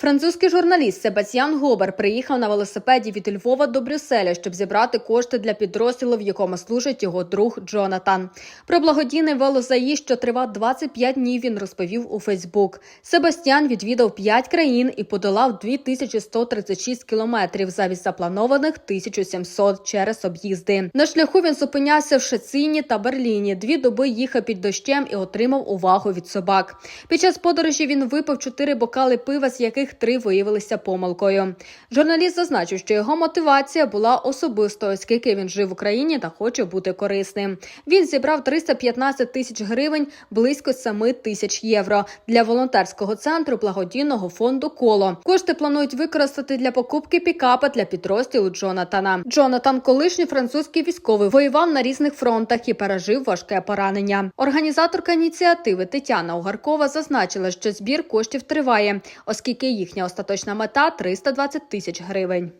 Французький журналіст Себастьян Гобер приїхав на велосипеді від Львова до Брюсселя, щоб зібрати кошти для підрозділу, в якому служить його друг Джонатан. Про благодійний велозаїзд, що тривав 25 днів, він розповів у Фейсбук. Себастьян відвідав 5 країн і подолав 2136 кілометрів замість запланованих 1700 через об'їзди. На шляху він зупинявся в Шецині та Берліні. Дві доби їхав під дощем і отримав увагу від собак. Під час подорожі він випив чотири бокали пива, з яких три виявилися помилкою. Журналіст зазначив, що його мотивація була особистою, оскільки він жив в Україні та хоче бути корисним. Він зібрав 315 тисяч гривень, близько 7 тисяч євро для волонтерського центру благодійного фонду Коло. Кошти планують використати для покупки пікапа для підрозділу Джонатана. Джонатан, колишній французький військовий, воював на різних фронтах і пережив важке поранення. Організаторка ініціативи Тетяна Угаркова зазначила, що збір коштів триває, оскільки їхня остаточна мета 320 тисяч гривень.